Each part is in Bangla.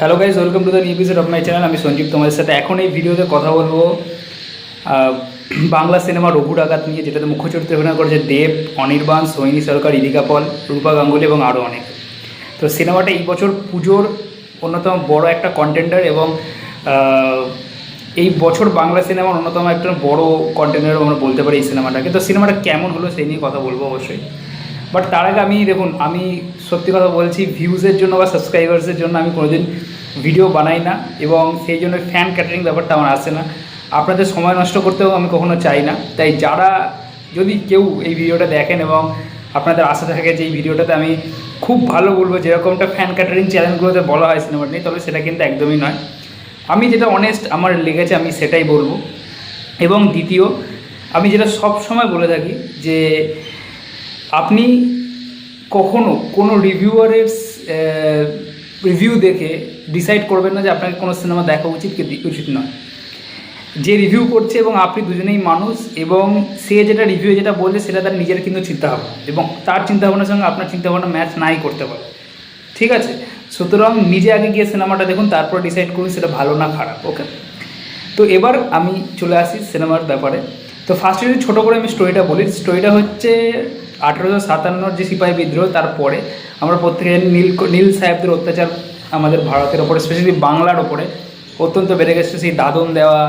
Hello guys welcome to the new episode of my channel আমি সঞ্জীব তোমাদের সাথে এখন এই ভিডিওতে কথা বলব বাংলা সিনেমা রঘু ডাকাত নিয়ে, যেটাতে মুখ্য চরিত্রে অভিনয় করেছে দেব, অনির্বাণ সৈনী সরকার ইদিকা পল, রূপা গাঙ্গুলি এবং আরও অনেক। তো সিনেমাটা এই বছর পুজোর অন্যতম বড় একটা কন্টেন্টার এবং এই বছর বাংলা সিনেমার অন্যতম একটা বড় কন্টেন্টার আমরা বলতে পারি এই সিনেমাটাকে। তো সিনেমাটা কেমন হলো সেই নিয়ে কথা বলব অবশ্যই। বাট তার আগে আমি, দেখুন, আমি সত্যি কথা বলছি ভিউজের জন্য বা সাবস্ক্রাইবার্সের জন্য আমি কোনোদিন ভিডিও বানাই না এবং সেই জন্য ফ্যান ক্যাটারিং ব্যাপারটা আমার আসে না। আপনাদের সময় নষ্ট করতেও আমি কখনো চাই না। তাই যারা যদি কেউ এই ভিডিওটা দেখেন এবং আপনাদের আশা থাকে যে এই ভিডিওটাতে আমি খুব ভালো বলব, যেরকমটা ফ্যান ক্যাটারিং চ্যানেলগুলোতে বলা হয় সিনেমাটা নিয়ে, তবে সেটা কিন্তু একদমই নয়। আমি যেটা অনেস্ট আমার লেগেছে, আমি সেটাই বলব। এবং দ্বিতীয়, আমি যেটা সব সময় বলে থাকি যে আপনি কখনো কোনো রিভিউয়ারের রিভিউ দেখে ডিসাইড করবেন না যে আপনাকে কোনো সিনেমা দেখা উচিত কি উচিত নয়। যে রিভিউ করছে এবং আপনি দুজনেই মানুষ এবং সে যেটা রিভিউ যেটা বলছে সেটা তার নিজের কিন্তু চিন্তাভাবনা এবং তার চিন্তাভাবনার সঙ্গে আপনার চিন্তাভাবনা ম্যাচ নাই করতে পারে। ঠিক আছে? সুতরাং নিজে আগে গিয়ে সিনেমাটা দেখুন, তারপর ডিসাইড করুন সেটা ভালো না খারাপ ওকে তো এবার আমি চলে আসি সিনেমার ব্যাপারে। তো ফার্স্টে যদি ছোটো করে আমি স্টোরিটা বলি স্টোরিটা হচ্ছে আঠেরোশো সাতান্নর যে সিপাহী বিদ্রোহ, তারপরে আমরা প্রত্যেকে নীল নীল সাহেবদের অত্যাচার আমাদের ভারতের ওপরে স্পেশালি বাংলার ওপরে অত্যন্ত বেড়ে গেছে। সেই দাদন দেওয়া,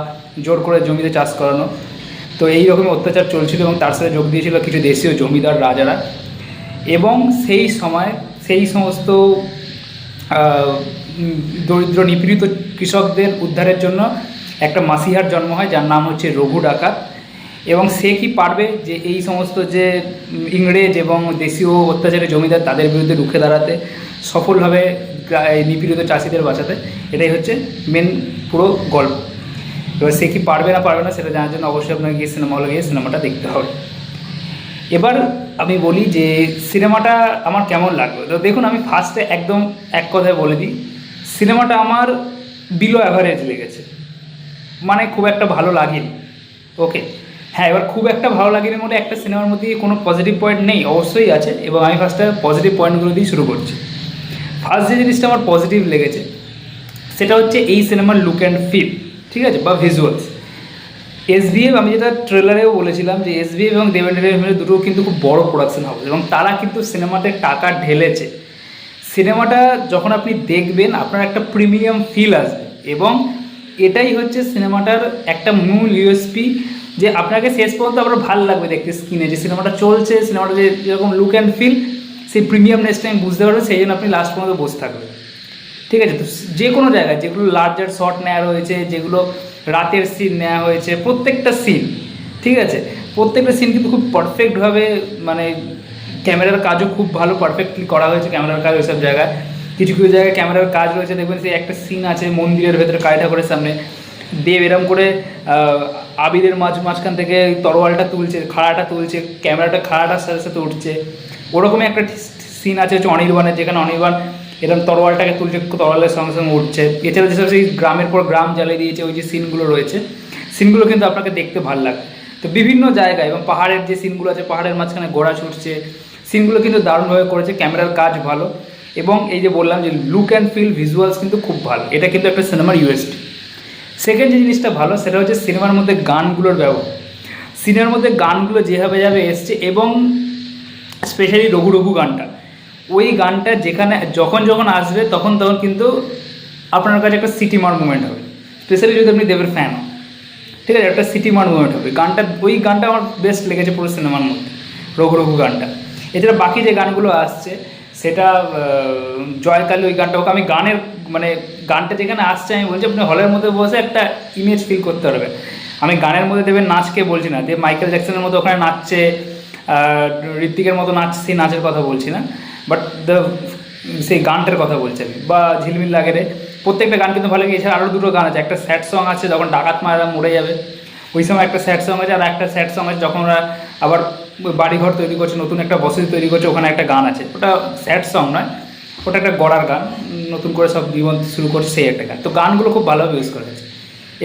জোর করে জমিতে চাষ করানো। তো এই রকম অত্যাচার চলছিল এবং তার সাথে যোগ দিয়েছিল কিছু দেশীয় জমিদার রাজারা। এবং সেই সময় সেই সমস্ত দরিদ্র নিপীড়িত কৃষকদের উদ্ধারের জন্য একটা মাসিহার জন্ম হয়, যার নাম হচ্ছে রঘু ডাকাত। এবং সে কি পারবে যে এই সমস্ত যে ইংরেজ এবং দেশীয় অত্যাচারী জমিদার তাদের বিরুদ্ধে রুখে দাঁড়াতে, সফলভাবে নিপীড়িত চাষিদের বাঁচাতে? এটাই হচ্ছে মেন পুরো গল্প। এবার সে কি পারবে না পারবে না সেটা জানার জন্য অবশ্যই আপনাকে গিয়ে সিনেমা হলে গিয়ে সিনেমাটা দেখতে হবে। এবার আমি বলি যে সিনেমাটা আমার কেমন লাগবে তো দেখুন, আমি ফার্স্টে একদম এক কথায় বলে দিই সিনেমাটা আমার বিলো অ্যাভারেজ লেগেছে। মানে খুব একটা ভালো লাগেনি। ওকে হ্যাঁ এবার খুব একটা ভালো লাগেনি মনে একটা সিনেমার মধ্যে কোনো পজিটিভ পয়েন্ট নেই, অবশ্যই আছে। এবং আমি ফার্স্টে পজিটিভ পয়েন্টগুলো দিয়ে শুরু করছি। ফার্স্ট যে জিনিসটা আমার পজিটিভ লেগেছে, সেটা হচ্ছে এই সিনেমার লুক অ্যান্ড ফিল ঠিক আছে? বা ভিজুয়ালস এসবিএফ আমি যেটা ট্রেলারেও বলেছিলাম যে এসবিএফ এবং দেবেন্দ্র মিলে দুটো কিন্তু খুব বড় প্রোডাকশন হাউস এবং তারা কিন্তু সিনেমাতে টাকা ঢেলেছে। সিনেমাটা যখন আপনি দেখবেন, আপনার একটা প্রিমিয়াম ফিল আসবে। এবং এটাই হচ্ছে সিনেমাটার একটা মূল ইউএসপি যে আপনাকে শেষ পর্যন্ত আপনার ভালো লাগবে দেখতে স্ক্রিনে। যে সিনেমাটা চলছে, সিনেমাটা যে যেরকম লুক অ্যান্ড ফিল সেই প্রিমিয়াম প্রিমিয়ামনেসটা আমি বুঝতে পারবেন সেই জন্য আপনি লাস্ট পর্যন্ত বসে থাকবেন ঠিক আছে? তো যে কোনো জায়গায়, যেগুলো লার্জার শট নেওয়া রয়েছে, যেগুলো রাতের সিন নেওয়া হয়েছে, প্রত্যেকটা সিন ঠিক আছে? প্রত্যেকটা সিন কিন্তু খুব পারফেক্টভাবে মানে ক্যামেরার কাজও খুব ভালো পারফেক্টলি করা হয়েছে, ক্যামেরার কাজ ওইসব জায়গায়। কিছু কিছু জায়গায় ক্যামেরার কাজ রয়েছে, দেখবেন সেই একটা সিন আছে মন্দিরের ভেতরে কালী ঠাকুরের সামনে। দেব এরম করে আবিরের মাঝ মাঝখান থেকে তরোয়ালটা তুলছে, খাড়াটা তুলছে, ক্যামেরাটা খাড়াটার সাথে সাথে উঠছে। ওরকমই একটা সিন আছে হচ্ছে অনির্বাণের, যেখানে অনির্বাণ এরকম তরোয়ালটাকে তুলছে, তরোয়ালের সঙ্গে সঙ্গে উঠছে। এছাড়া যেসব সেই গ্রামের পর গ্রাম জ্বালিয়ে দিয়েছে, ওই যে সিনগুলো রয়েছে সিনগুলো কিন্তু আপনাকে দেখতে ভালো লাগে তো বিভিন্ন জায়গায় এবং পাহাড়ের যে সিনগুলো আছে, পাহাড়ের মাঝখানে ঘোড়া ছুটছে সিনগুলো কিন্তু দারুণভাবে করেছে, ক্যামেরার কাজ ভালো। এবং এই যে বললাম যে লুক অ্যান্ড ফিল ভিজুয়ালস কিন্তু খুব ভালো, এটা কিন্তু একটা সিনেমার ইউএসটি সেকেন্ড যে জিনিসটা ভালো, সেটা হচ্ছে সিনেমার মধ্যে গানগুলোর ব্যবহার। সিনেমার মধ্যে গানগুলো যেভাবে যাবে এসছে এবং স্পেশালি রঘু রঘু গানটা, ওই গানটা যেখানে, যখন যখন আসবে, তখন তখন কিন্তু আপনার কাছে একটা সিটি মার মুভমেন্ট হবে। স্পেশালি যদি আপনি দেবের ফ্যান হন। ঠিক আছে, একটা সিটি মার মুভমেন্ট হবে। গানটা, ওই গানটা আমার বেস্ট লেগেছে পুরো সিনেমার মধ্যে, রঘু রঘু গানটা। এছাড়া বাকি যে গানগুলো আসছে সেটা জয়কালী ওই গানটা, ওকে আমি গানের মানে গানটা যেখানে আসছে, আমি বলছি, আপনি হলের মধ্যে বসে একটা ইমেজ ফিল করতে পারবেন। আমি গানের মধ্যে দেবেন নাচকে বলছি না, দেব মাইকেল জ্যাকসনের মতো ওখানে নাচছে ঋত্বিকের মতো নাচছে, সেই নাচের কথা বলছি না বাট দ্য সেই গানটার কথা বলছি আমি, বা ঝিলমিল লাগে রে। প্রত্যেকটা গান কিন্তু ভালো লাগে, এছাড়া আরও দুটো গান আছে, একটা স্যাড সং আছে, যখন ডাকাত মারা মরে যাবে, ওই সময় একটা স্যাড সং আছে, আর একটা স্যাড সং আছে, যখন ওরা আবার বাড়িঘর তৈরি করছে, নতুন একটা বসতি তৈরি করছে, ওখানে একটা গান আছে। ওটা স্যাড সং নয়, ওটা একটা গড়ার গান, নতুন করে সব জীবন শুরু করছে সেই একটা গান। তো গানগুলো খুব ভালোভাবে ইউজ করা হয়েছে।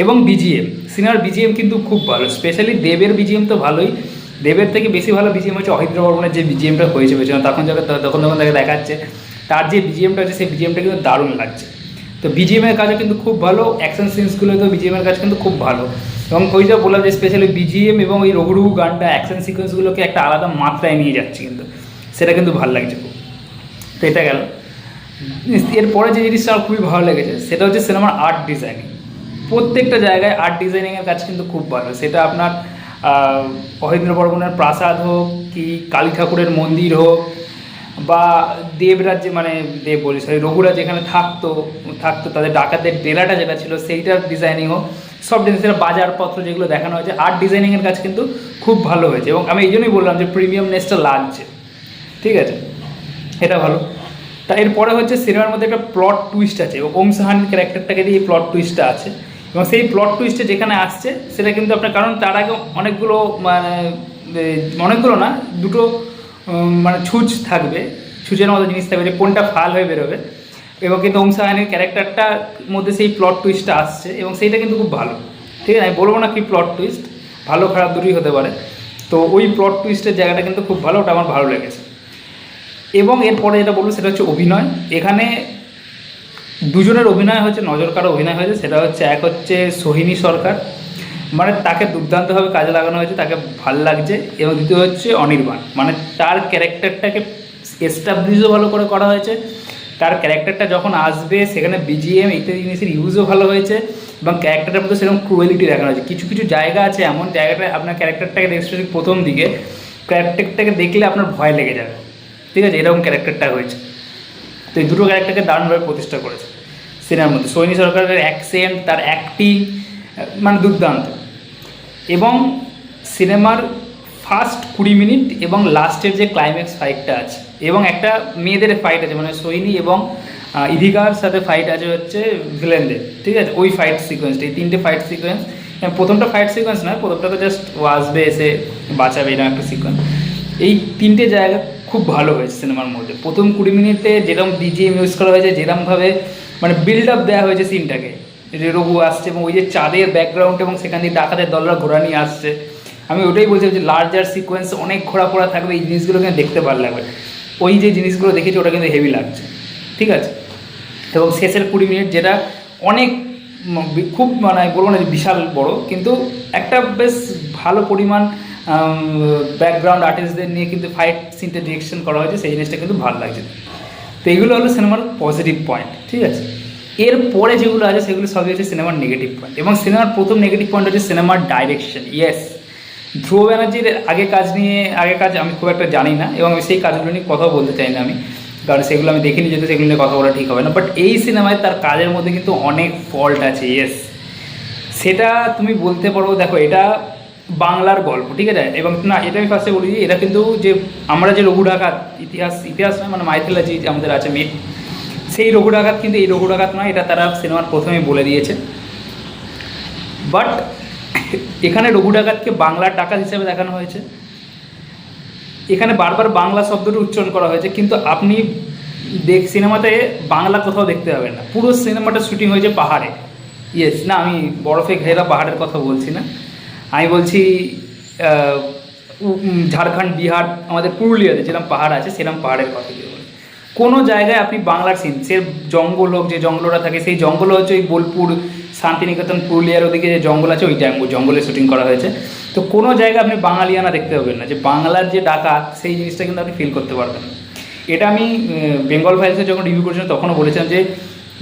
এবং বিজিএম সিনেমার বিজিএম কিন্তু খুব ভালো স্পেশালি দেবের বিজিএম তো ভালোই। দেবের থেকে বেশি ভালো বিজিএম হচ্ছে অহিদ্র বর্মনের যে বিজিএমটা হয়েছে পেছনে, তখন যখন তখন যখন তাকে দেখাচ্ছে, তার যে বিজিএমটা আছে সেই বিজিএমটা কিন্তু দারুণ লাগছে। তো বিজিএম এর কাজও কিন্তু খুব ভালো অ্যাকশন সিনসগুলো তো বিজিএম এর কাজ কিন্তু খুব ভালো। এবং ওই যে বললাম যে স্পেশালি বিজিএম এবং ওই রঘু রঘু গানটা অ্যাকশন সিকোয়েন্সগুলোকে একটা আলাদা মাত্রায় নিয়ে যাচ্ছে কিন্তু। সেটা কিন্তু ভালো লাগছে খুব। তো এটা গেল। এরপরে যে জিনিসটা আমার খুবই ভালো লেগেছে, সেটা হচ্ছে সিনেমার আর্ট ডিজাইনিং প্রত্যেকটা জায়গায় আর্ট ডিজাইনিংয়ের কাজ কিন্তু খুব ভালো। সেটা আপনার মহেন্দ্র বর্মনের প্রাসাদ হোক, কি কালী ঠাকুরের মন্দির হোক বা দেবরাজ যে মানে দেব বলি সরি রঘুরাজ যেখানে থাকতো থাকতো, তাদের ডাকাতের ডেলাটা যেটা ছিল, সেইটার ডিজাইনিং হোক সব জিনিসের বাজারপত্র যেগুলো দেখানো হয়েছে আর্ট ডিজাইনিংয়ের কাজ কিন্তু খুব ভালো হয়েছে। এবং আমি এই জন্যই বললাম যে প্রিমিয়ামনেসটা লাগছে। ঠিক আছে? এটা ভালো। তা এরপরে হচ্ছে সিনেমার মধ্যে একটা প্লট টুইস্ট আছে, এবং ওম সাহানির ক্যারেক্টারটাকে দিয়ে এই প্লট টুইস্টটা আছে। এবং সেই প্লট টুইস্টে যেখানে আসছে, সেটা কিন্তু আপনার, কারণ তার আগে অনেকগুলো মানে অনেকগুলো না, দুটো মানে ছুঁচ থাকবে, ছুঁচের মতো জিনিস থাকবে যে কোনটা ফাল হয়ে বেরোবে। এবং কিন্তু সাহানির ক্যারেক্টারটার মধ্যে সেই প্লট টুইস্টটা আসছে এবং সেইটা কিন্তু খুব ভালো। ঠিক আছে? আমি বলব না কি প্লট টুইস্ট ভালো খারাপ দুটোই হতে পারে। তো ওই প্লট টুইস্টের জায়গাটা কিন্তু খুব ভালো, ওটা আমার ভালো লেগেছে। এবং এরপরে যেটা বলব সেটা হচ্ছে অভিনয়। এখানে দুজনের অভিনয় হচ্ছে নজর কারও অভিনয় হয়েছে, সেটা হচ্ছে, এক হচ্ছে সোহিনী সরকার। মানে তাকে দুর্দান্তভাবে কাজে লাগানো হয়েছে, তাকে ভালো লাগছে এবং দ্বিতীয় হচ্ছে অনির্বাণ। মানে তার ক্যারেক্টারটাকে এস্টাবলিশও ভালো করে করা হয়েছে। তার ক্যারেক্টারটা যখন আসবে, সেখানে বিজিএম ইত্যাদি জিনিসের ইউজও ভালো হয়েছে এবং ক্যারেক্টারটার মধ্যে সেরকম ক্রুয়েলিটি দেখানো হয়েছে। কিছু কিছু জায়গা আছে, এমন জায়গাটা আপনার ক্যারেক্টারটাকে স্পেশালি প্রথম দিকে। ক্যারেক্টারটাকে দেখলে আপনার ভয় লেগে যাবে। ঠিক আছে, এরকম ক্যারেক্টারটা হয়েছে। তো এই দুটো ক্যারেক্টারকে দারুণভাবে প্রতিষ্ঠা করেছে সিনেমার মধ্যে। সৈনী সরকারের অ্যাকসেন্ট তার অ্যাক্টিং মানে দুর্দান্ত। এবং সিনেমার ফার্স্ট কুড়ি মিনিট এবং লাস্টের যে ক্লাইম্যাক্স ফাইটটা আছে, এবং একটা মেয়েদের ফাইট আছে মানে সৈনী এবং ইধিকার সাথে ফাইট আছে হচ্ছে ভিলেনদের ঠিক আছে? ওই ফাইট সিকোয়েন্সটা এই তিনটে ফাইট সিকোয়েন্স প্রথমটা ফাইট সিকোয়েন্স নয় প্রথমটা তো জাস্ট ও আসবে এসে বাঁচাবে এরকম একটা সিকোয়েন্স এই তিনটে জায়গা খুব ভালো হয়েছে সিনেমার মধ্যে। প্রথম কুড়ি মিনিটে যেরকম বিজিএম ইউজ করা হয়েছে, যেরকমভাবে মানে বিল্ড আপ দেওয়া হয়েছে সিনটাকে রঘু আসছে এবং ওই যে চাঁদের ব্যাকগ্রাউন্ড এবং সেখান দিয়ে ডাকাতের দলরা ঘোরা নিয়ে আসছে। আমি ওটাই বলছি যে লার্জার সিকোয়েন্স অনেক ঘোরাফোরা থাকবে, এই জিনিসগুলো কিন্তু দেখতে ভালো লাগবে। ওই যে জিনিসগুলো দেখেছি, ওটা কিন্তু হেভি লাগছে। ঠিক আছে? এবং শেষের কুড়ি মিনিট যেটা অনেক খুব মানে বলব না বিশাল বড়, কিন্তু একটা বেশ ভালো পরিমাণ ব্যাকগ্রাউন্ড আর্টিস্টদের নিয়ে কিন্তু ফাইট সিনটা ডিরেকশন করা হয়েছে, সেই জিনিসটা কিন্তু ভালো লাগছে। তো এইগুলো হলো সিনেমার পজিটিভ পয়েন্ট ঠিক আছে? এরপরে যেগুলো আছে, সেগুলো সবই হচ্ছে সিনেমার নেগেটিভ পয়েন্ট এবং সিনেমার প্রথম নেগেটিভ পয়েন্ট হচ্ছে সিনেমার ডাইরেকশন ইয়েস ধ্রুব ব্যানার্জির আগে কাজ নিয়ে, আগে কাজ আমি খুব একটা জানি না, এবং সেই কাজগুলো নিয়ে কথাও বলতে চাই না আমি, কারণ সেগুলো আমি দেখিনি, যেহেতু সেগুলো নিয়ে কথা বলা ঠিক হবে না। বাট এই সিনেমায় তার কাজের মধ্যে কিন্তু অনেক ফল্ট আছে ইয়েস সেটা তুমি বলতে পারো, দেখো, এটা বাংলার গল্প, ঠিক আছে? এবং না, এটা আমি ফার্স্টে বলি এটা কিন্তু যে, আমরা যে রঘু ডাকাত ইতিহাস ইতিহাস মানে মাইথোলজি আমাদের আছে সেই রঘু ডাকাত কিন্তু এই রঘু নয়, এটা তারা সিনেমার প্রথমে বলে দিয়েছে। বাট এখানে রঘু ডাকাতকে বাংলার ডাকাত হিসেবে দেখানো হয়েছে। এখানে বারবার বাংলা শব্দটি উচ্চারণ করা হয়েছে, কিন্তু আপনি দেখ, সিনেমাতে বাংলা কোথাও দেখতে পাবেন না। পুরো সিনেমাটা শুটিং হয়েছে পাহাড়ে। ইয়েস না, আমি বরফে ঘেরা পাহাড়ের কথা বলছি না। আমি বলছি ঝাড়খণ্ড, বিহার, আমাদের পুরুলিয়াতে যেরকম পাহাড় আছে, সেরকম পাহাড়ের কথা। কোনো জায়গায় আপনি বাংলার সিন সে জঙ্গল হোক, যে জঙ্গলটা থাকে, সেই জঙ্গল হচ্ছে ওই বোলপুর, শান্তিনিকেতন, পুরুলিয়ার ওদিকে যে জঙ্গল আছে, ওই ওইটা জঙ্গলে শুটিং করা হয়েছে। তো কোনো জায়গায় আপনি বাঙালিয়ানা দেখতে পাবেন না, যে বাংলার যে ডাকাত, সেই জিনিসটা কিন্তু আপনি ফিল করতে পারবেন। এটা আমি বেঙ্গল ফাইলসে যখন রিভিউ করেছিলাম, তখনও বলেছিলাম যে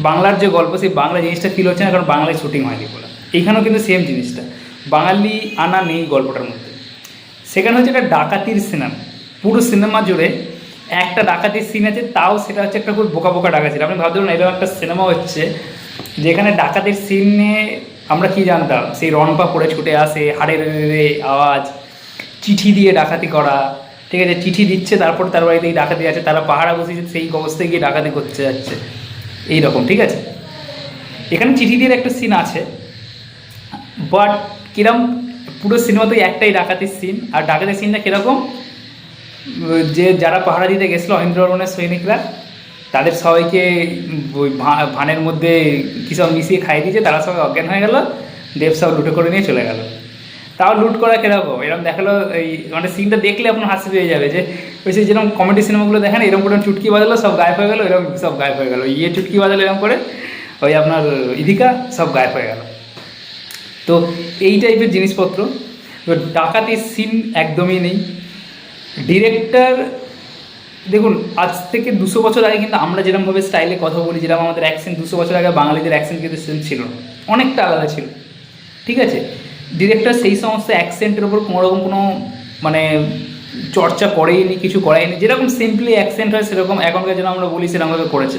বাংলার যে গল্প, সেই বাংলা জিনিসটা ফিল হচ্ছে না, কারণ বাংলায় শুটিং হয়নি বলে। এখানেও কিন্তু সেম জিনিসটা, বাঙালি আনা নেই গল্পটার মধ্যে। সেখানে হচ্ছে একটা ডাকাতির সিনেমা পুরো সিনেমা জুড়ে একটা ডাকাতির সিন আছে, তাও সেটা হচ্ছে একটা খুব বোকা বোকা ডাকাতি আপনি ভাবতে পারেন, এরকম একটা সিনেমা হচ্ছে যেখানে ডাকাতির সিনে আমরা কি জানতাম? সেই রনপা পড়ে ছুটে আসে হাড়ের আওয়াজ, চিঠি দিয়ে ডাকাতি করা, ঠিক আছে, চিঠি দিচ্ছে, তারপর তার বাড়িতে এই ডাকাতি আছে, তারা পাহাড়া বসেছে সেই অবস্থায় গিয়ে ডাকাতি করতে যাচ্ছে। এই রকম ঠিক আছে? এখানে চিঠি দিয়ে একটা সিন আছে বাট কিরম, পুরো সিনেমাতে একটাই ডাকাতির সিন আর ডাকাতির সিনটা কীরকম? যে যারা পাহারা দিতে গেছিল অহিন্দ্র বর্মনের সৈনিকরা, তাদের সবাইকে ওই ভানের মধ্যে কিসব মিশিয়ে খাইয়ে দিয়েছে, তারা সবাই অজ্ঞান হয়ে গেল, দেব সব লুটে করে নিয়ে চলে গেল। তাও লুট করা কীরকম? এরকম দেখাল এই মানে সিনটা দেখলে আপনার হাসি পেয়ে যাবে যে, ওই সেই যেরকম কমেডি সিনেমাগুলো দেখেন এরকম করে চুটকি বাজালো, সব গায়েব হয়ে গেলো এরকম সব গায়েব হয়ে গেলো। ইয়ে চুটকি বাজালো এরকম করে, ওই আপনার ইদিকা, সব গায়েব হয়ে গেল। তো এই টাইপের জিনিসপত্র। ডাকাতির সিন একদমই নেই। ডিরেক্টর দেখুন, আজ থেকে দুশো বছর আগে কিন্তু আমরা যেরকমভাবে স্টাইলে কথা বলি, যেরকম আমাদের অ্যাকসেন্ট দুশো বছর আগে বাঙালিদের অ্যাকসেন্ট কিন্তু সেম ছিল না। অনেকটা আলাদা ছিল। ঠিক আছে? ডিরেক্টর সেই সমস্ত অ্যাকসেন্টের ওপর কোনোরকম কোনো মানে চর্চা করেইনি, কিছু করায়নি যেরকম সিম্পলি অ্যাকসেন্ট হয়, সেরকম এখনকার যেন আমরা বলি, সেরকমভাবে করেছে।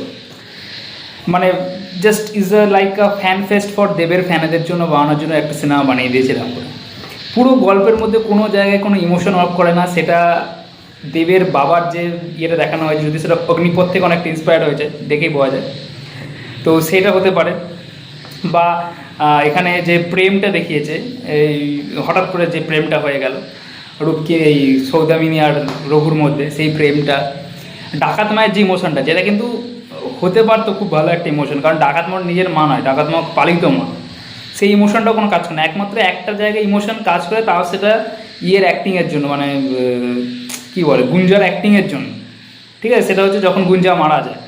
মানে just is a like a fan fest for দেবের ফ্যানেদের জন্য বানানোর জন্য একটা সিনেমা বানিয়ে দিয়েছে এরকম করে। পুরো গল্পের মধ্যে কোনো জায়গায় কোনো ইমোশন অফ করে না, সেটা দেবের বাবার যে ইয়েটা দেখানো হয়েছে, যদি সেটা অগ্নিপথ থেকে অনেকটা ইন্সপায়ার্ড হয়েছে, দেখেই বোঝা যায়। তো সেটা হতে পারে। বা এখানে যে প্রেমটা দেখিয়েছে, এই হঠাৎ করে যে প্রেমটা হয়ে গেল, রূপকে এই সৌদামিনী আর রঘুর মধ্যে, সেই প্রেমটা। ডাকাত মায়ের যে ইমোশনটা যেটা কিন্তু হতে পারতো খুব ভালো একটা ইমোশন কারণ ডাকাত মার নিজের মা নয়, ডাকাত মা পালিত মা। সেই ইমোশনটা কোনো কাজ করে না। একমাত্র একটা জায়গায় ইমোশন কাজ করে, তাও সেটা ইয়ের অ্যাক্টিংয়ের জন্য মানে কি বলে, গুঞ্জার অ্যাক্টিংয়ের জন্য। ঠিক আছে? সেটা হচ্ছে যখন গুঞ্জা মারা যায়।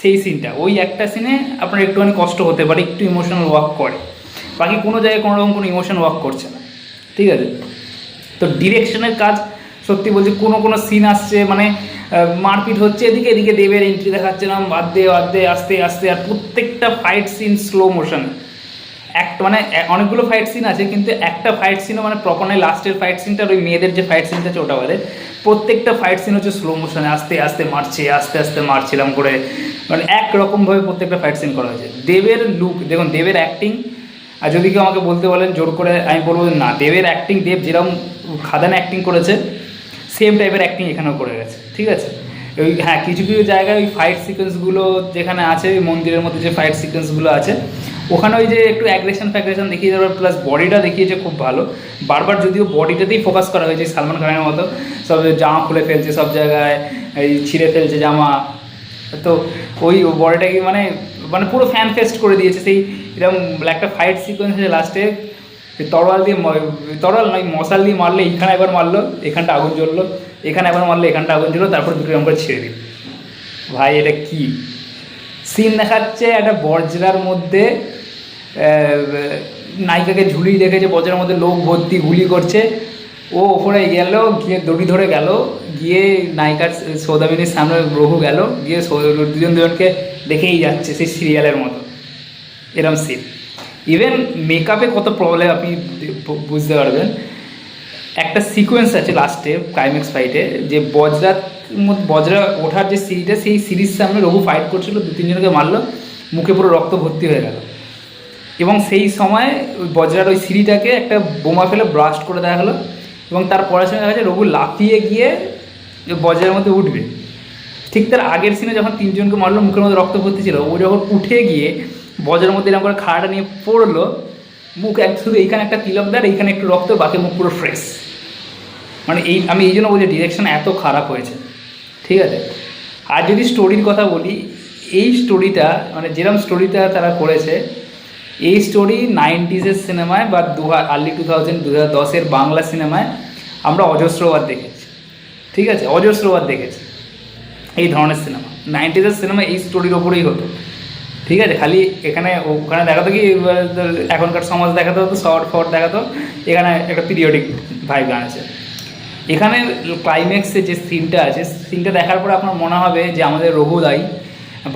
সেই সিনটা ওই একটা সিনে আপনার একটুখানি কষ্ট হতে পারে, একটু ইমোশনাল ওয়ার্ক করে। বাকি কোনো জায়গায় কোনো রকম কোনো ইমোশন ওয়ার্ক করছে না। ঠিক আছে? তো ডিরেকশনের কাজ, সত্যি বলছি, কোনো কোনো সিন আসছে মানে মারপিট হচ্ছে, এদিকে এদিকে দেবের এন্ট্রি দেখাচ্ছে না, বাদ দিয়ে বাদ দিয়ে আস্তে আস্তে, আর প্রত্যেকটা ফাইট সিন স্লো মোশন একটা মানে অনেকগুলো ফাইট সিন আছে, কিন্তু একটা ফাইট সিনও মানে প্রপার নয়। লাস্টের ফাইট সিনটা ওই মেয়েদের যে ফাইট সিনটা আছে, ওটা বলে প্রত্যেকটা ফাইট সিন হচ্ছে স্লো মোশনে আস্তে আস্তে মারছে, আস্তে আস্তে মারছিলাম করে। মানে একরকমভাবে প্রত্যেকটা ফাইট সিন করা হয়েছে। দেবের লুক দেখুন, দেবের অ্যাক্টিং আর যদি কেউ আমাকে বলতে বলেন, জোর করে আমি বলব না, দেবের অ্যাক্টিং দেব যেরকম খাদান অ্যাক্টিং করেছে সেম টাইপের অ্যাক্টিং এখানেও করে গেছে, ঠিক আছে? ওই হ্যাঁ কিছু কিছু জায়গায় ওই ফাইট সিকোয়েন্সগুলো যেখানে আছে, ওই মন্দিরের মধ্যে যে ফাইট সিকোয়েন্সগুলো আছে ওখানে ওই যে একটু অ্যাগ্রেশন ফ্যাগ্রেশন দেখিয়ে দেওয়ার প্লাস বডিটা দেখিয়েছে খুব ভালো। বারবার যদিও বডিটাতেই ফোকাস করা হয়েছে সালমান খানের মতো, সব জামা খুলে ফেলছে সব জায়গায়, এই ছিঁড়ে ফেলছে জামা। তো ওই বডিটাকে মানে মানে পুরো ফ্যান ফেস্ট করে দিয়েছে। সেই এরকম একটা ফাইট সিকোয়েন্স লাস্টে তরোয়াল দিয়ে তরোয়াল নয়, মশাল দিয়ে মারলে এইখানে একবার মারলো, এখানটা আগুন জ্বললো, এখানে একবার মারলো এখানটা আগুন জ্বললো, তারপর দুটো করে ছেড়ে দিল। ভাই, এটা কি? সিন দেখাচ্ছে একটা বজ্রার মধ্যে নায়িকাকে ঝুলিয়ে দেখেছে বজ্রার মধ্যে লোক ভর্তি, গুলি করছে। ও ওপরে গেল, গিয়ে দড়ি ধরে গেল, গিয়ে নায়িকার সৌদামিনীর সামনে রঘু গেল, গিয়ে দুজন দুজনকে দেখেই যাচ্ছে সেই সিরিয়ালের মতো। এরম সিন ইভেন মেকআপে কত প্রবলেম আপনি বুঝতে পারবেন। একটা সিকোয়েন্স আছে লাস্টে ক্লাইম্যাক্স ফাইটে যে বজরা বজরা ওঠার যে সিঁড়িটা সেই সিরিজ সামনে রঘু ফাইট করছিল দু তিনজনকে মারলো, মুখে পুরো রক্ত ভর্তি হয়ে গেল। এবং সেই সময় বজরার ওই সিঁড়িটাকে একটা বোমা ফেলে ব্লাস্ট করে দেওয়া হলো এবং তার পড়াশোনা দেখা যাচ্ছে রঘু লাফিয়ে গিয়ে বজরার মধ্যে উঠবে। ঠিক তার আগের সিনে যখন তিনজনকে মারলো, মুখের মধ্যে রক্ত ভর্তি ছিল, ও যখন উঠে গিয়ে বজরার মধ্যে এরকম করে খাড়াটা নিয়ে পড়ল, মুখ এক শুধু এইখানে একটা তিলক দেয় এইখানে একটু রক্ত, বাকি মুখ পুরো ফ্রেশ মানে এই, আমি এই জন্য বলছি ডিরেকশন এত খারাপ হয়েছে। ঠিক আছে? আর যদি স্টোরির কথা বলি, এই স্টোরিটা মানে যেরকম স্টোরিটা তারা করেছে এই স্টোরি নাইনটিজের সিনেমায় বা দু আর্লি টু থাউজেন্ড দু হাজার দশের বাংলা সিনেমায় আমরা অজস্রবার দেখেছি। ঠিক আছে? অজস্রবার দেখেছি এই ধরনের সিনেমা নাইনটিজের সিনেমা এই স্টোরির ওপরেই হতো। ঠিক আছে? খালি এখানে, ওখানে দেখাতো কি এখনকার সমাজ দেখাতো হতো শর্ট ফট দেখাতো। এখানে একটা পিরিয়ডিক ভাইব গান আছে। এখানে ক্লাইম্যাক্সে যে সিনটা আছে সিনটা দেখার পর আপনার মনে হবে যে আমাদের রঘুদাই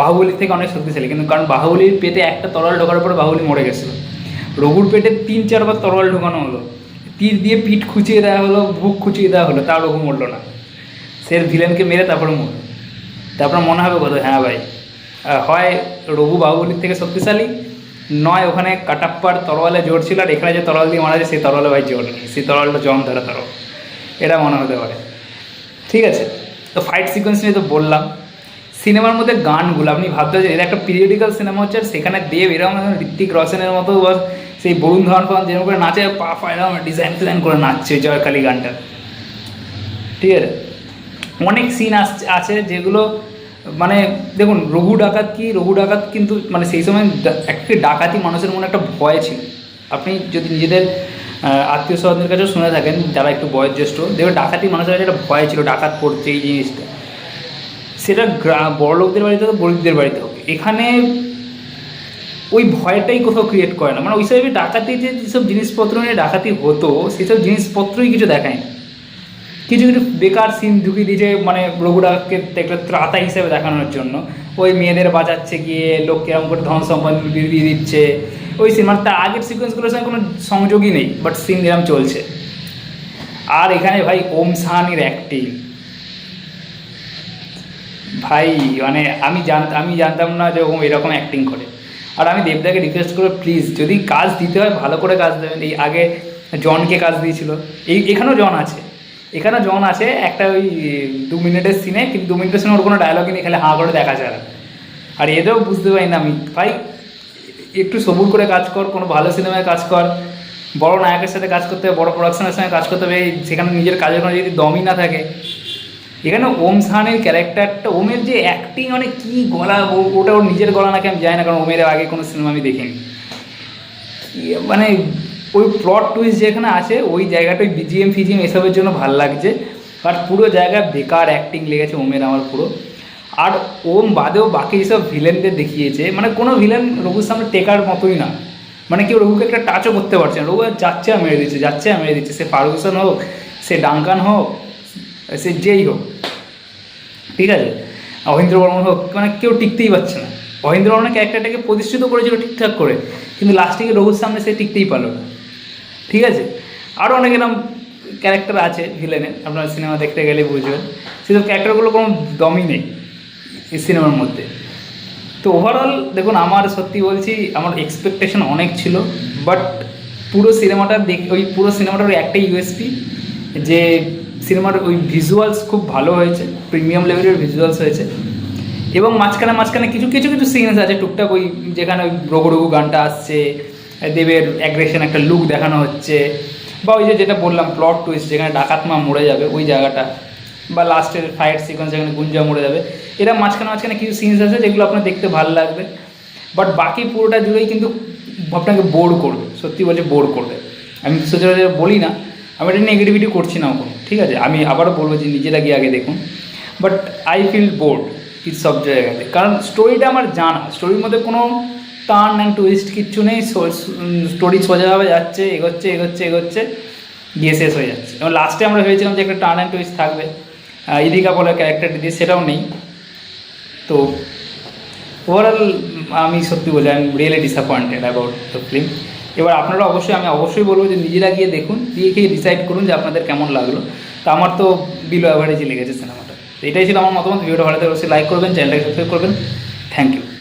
বাহুবলীর থেকে অনেক শক্তিশালী, কিন্তু কারণ বাহুবলির পেটে একটা তরল ঢোকার পরে বাহুবলি মরে গেছিল। রঘুর পেটে তিন চারবার তরল ঢোকানো হলো। তীর দিয়ে পিঠ খুঁচিয়ে দেওয়া হলো, বুক খুঁচিয়ে দেওয়া হলো, তাও রঘু মরলো না। সে ভিলেনকে মেরে তারপরে মরলো। তারপর মনে হবে কত হ্যাঁ ভাই হয় রঘু বাহুবলির থেকে শক্তিশালী, নয় ওখানে কাটাপ্পার তরোয়ালে জোর ছিল, আর এখানে যে তরোয়াল দিয়ে মারা যায়, সেই তরোয়ালে ভাই জোর নেই, সেই তরোয়ালটা জম ধরা তরল এটা মনে হতে পারে। ঠিক আছে, তো ফাইট সিকোয়েন্স নিয়ে তো বললাম। সিনেমার মধ্যে গানগুলো, আপনি ভাবতে যে এটা একটা পিরিয়ডিক্যাল সিনেমা হচ্ছে, আর সেখানে দেব এরকম ঋত্বিক রোশনের মতো বা সেই বরুণ ধাওয়ান ফান যেরকম করে নাচে, পা ফা এরকম ডিজাইন ফিজাইন করে নাচছে জয়কালী গানটা। ঠিক আছে? অনেক সিন আসছে আছে যেগুলো মানে দেখুন, রঘু ডাকাত কি, রঘু ডাকাত কিন্তু মানে সেই সময় একটি ডাকাতি মানুষের মনে একটা ভয় ছিল। আপনি যদি নিজেদের আত্মীয় স্বজনের কাছেও শুনে থাকেন, যারা একটু বয়োজ্যেষ্ঠ দেখবেন ডাকাতি মানুষের কাছে একটা ভয় ছিল, ডাকাত পড়ছে এই জিনিসটা। সেটা বড় লোকদের বাড়িতে হোক গরিবদের বাড়িতে হোক, এখানে ওই ভয়টাই কোথাও ক্রিয়েট করে না। মানে ওই হিসাবে ডাকাতি যে যেসব জিনিসপত্র নিয়ে ডাকাতি হতো, সেসব জিনিসপত্রই কিছু দেখায় না কিছু কিছু বেকার সিন ঢুকিয়ে দিয়েছে মানে রঘুরাকে একটা ত্রাতা হিসেবে দেখানোর জন্য। ওই মেয়েদের বাঁচাচ্ছে গিয়ে, লোক কিরম করে ধন সম্পদ দিয়ে দিচ্ছে। ওই সিন মানে তার আগের সিকোয়েন্সগুলোর সঙ্গে কোনো সংযোগই নেই বাট সিন এরম চলছে। আর এখানে ভাই ওম সাহানির অ্যাক্টিং ভাই মানে আমি জানত আমি জানতাম না যে ও এরকম অ্যাক্টিং করে। আর আমি দেবদাকে রিকোয়েস্ট করব প্লিজ যদি কাজ দিতে হয়, ভালো করে কাজ দেবেন। এই আগে জনকে কাজ দিয়েছিল। এই, এখানেও জন আছে। এখানে জন আছে, একটা ওই দু মিনিটের সিনে কিন্তু দু মিনিটের সিনে ওর কোনো ডায়লগই নেই, খালি হাঁ করে দেখা যায় আর। এদেরও বুঝতে পারি না আমি। ভাই, একটু সবুর করে কাজ কর, কোনো ভালো সিনেমায় কাজ কর। বড় নায়কের সাথে কাজ করতে হবে, বড় প্রোডাকশনের সঙ্গে কাজ করতে হবে। সেখানে নিজের কাজের কোনো যদি দমই না থাকে এখানে ওম সাহানের ক্যারেক্টারটা, ওমের যে অ্যাক্টিং মানে কী গলা ওটা ওর নিজের গলা নাকি আমি জানি না, কারণ ওমের আগে কোনো সিনেমা আমি দেখিনি। মানে ওই প্লট টুইস্ট যেখানে আছে, ওই জায়গাটা ওই বিজিএম ফিজিএম এসবের জন্য ভালো লাগছে। বাট পুরো জায়গায় বেকার অ্যাক্টিং লেগেছে ওমের আমার পুরো। আর ওম বাদেও বাকি যেসব ভিলেনদের দেখিয়েছে মানে কোনো ভিলেন রঘুর সামনে টেকার মতোই না। মানে কেউ রঘুকে একটা টাচও করতে পারছে না। রঘু যাচ্ছে মেরে দিচ্ছে, যাচ্ছে মেরে দিচ্ছে। সে ফারুকসন হোক, সে ডাঙ্কান হোক সে যেই হোক। ঠিক আছে? অহিন্দ্র বর্মন হোক মানে কেউ টিকতেই পারছে না। অহিন্দ্র বর্মনের ক্যারেক্টারটাকে প্রতিষ্ঠিত করেছিল ঠিকঠাক করে, কিন্তু লাস্টে রঘুর সামনে সে টিকতেই পারল না। ঠিক আছে? আরও অনেক এরকম ক্যারেক্টার আছে ভিলেনের আপনার সিনেমা দেখতে গেলে বুঝবেন। সেসব ক্যারেক্টারগুলো কোনো দমই নেই এই সিনেমার মধ্যে। তো ওভারঅল দেখুন, আমার সত্যি বলছি, আমার এক্সপেকটেশন অনেক ছিল বাট পুরো সিনেমাটা দেখ, ওই পুরো সিনেমাটার একটাই ইউএসপি যে সিনেমার ওই ভিজুয়ালস খুব ভালো হয়েছে প্রিমিয়াম লেভেলের ভিজুয়ালস হয়েছে। এবং মাঝখানে মাঝখানে কিছু কিছু কিছু সিনস আছে, টুকটাক ওই যেখানে ওই রঘু রঘু গানটা আসছে, দেবের অ্যাগ্রেশন একটা লুক দেখানো হচ্ছে, বা ওই যে যেটা বললাম প্লট টুইস্ট যেখানে ডাকাতমা মরে যাবে, ওই জায়গাটা, বা লাস্টের ফাইট সিকোয়েন্স যেখানে গুঞ্জা মরে যাবে, এরা মাঝখানে মাঝখানে কিছু সিনস আছে যেগুলো আপনার দেখতে ভালো লাগবে বাট বাকি পুরোটা জুড়েই কিন্তু আপনাকে বোর করবে, সত্যি বলছে বোর করবে। আমি সচরাচর বলি না আমি এটা নেগেটিভিটি করছি না কোনো ঠিক আছে? আমি আবারও বলব যে নিজেরা গিয়ে আগে দেখুন। But I feel bored it সব জায়গাতে। কারণ স্টোরিটা আমার জানা। স্টোরির মধ্যে কোনো টার্ন অ্যান্ড টুইস্ট কিচ্ছু নেই। স্টোরি সোজাভাবে যাচ্ছে, এগোচ্ছে এগোচ্ছে এগোচ্ছে, গিয়ে শেষ হয়ে যাচ্ছে। এবং লাস্টে আমরা ভেবেছিলাম যে একটা টার্ন অ্যান্ড টুইস্ট থাকবে। ইদিকা বলার ক্যারেক্টারটি দিয়ে সেটাও নেই। তো ওভারঅল আমি সত্যি বলি I am really disappointed about the film এবার আপনারা অবশ্যই, আমি অবশ্যই বলব যে নিজেরা গিয়ে দেখুন দিয়ে গিয়ে ডিসাইড করুন যে আপনাদের কেমন লাগল। তো আমার তো বিলো অ্যাভারেজই লেগেছে সিনেমাটা এটাই ছিল আমার মতামত, ভিডিওটা ভালো থাকলে লাইক করবেন চ্যানেলটাকে সাবস্ক্রাইব করবেন। Thank you